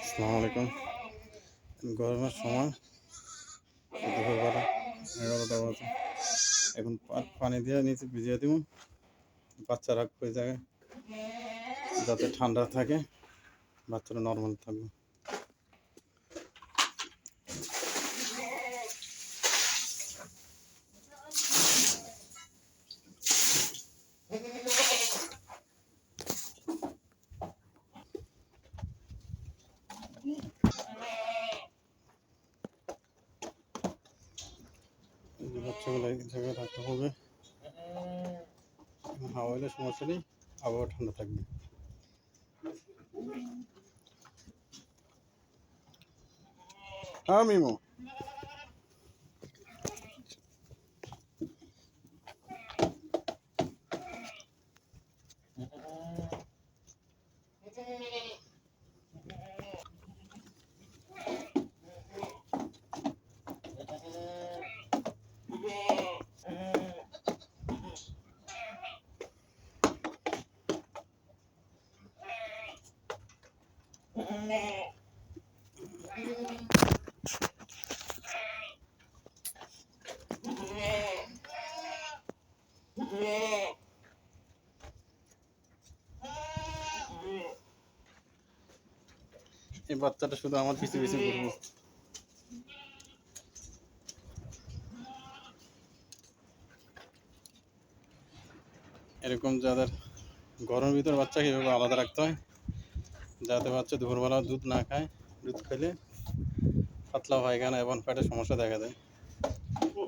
আসসালামু আলাইকুম। গরমের সময় দুপুরবেলা এগারোটা বাজে। এখন পানি দিয়ে নিচে ভিজিয়ে দিব। বাচ্চা রাখব জায়গায়। যাতে ঠান্ডা থাকে, বাচ্চারা নর্মাল থাকবে এই যে বাচ্চাগুলো এক জায়গায় রাখা হবে। হাওয়া হলে সমস্যা নেই আবহাওয়া ঠান্ডা থাকবে। হ্যাঁ মিমো। এই বাচ্চাটা শুধু আমার পিছু পিছু ঘুরবো। এরকম যাদের গরমের ভিতর বাচ্চাকে এভাবে আলাদা রাখতে হয়? যাতে বাচ্চা দুপুরবেলা দুধ না খায়, দুধ খেলে পাতলা পায়খানা এবং পেটের সমস্যা দেখা যায়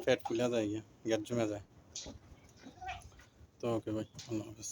পেট ফুলে যায়, গিয়ে গ্যাস জমে যায়। তো ওকে ভাই, আল্লাহ হাফিজ।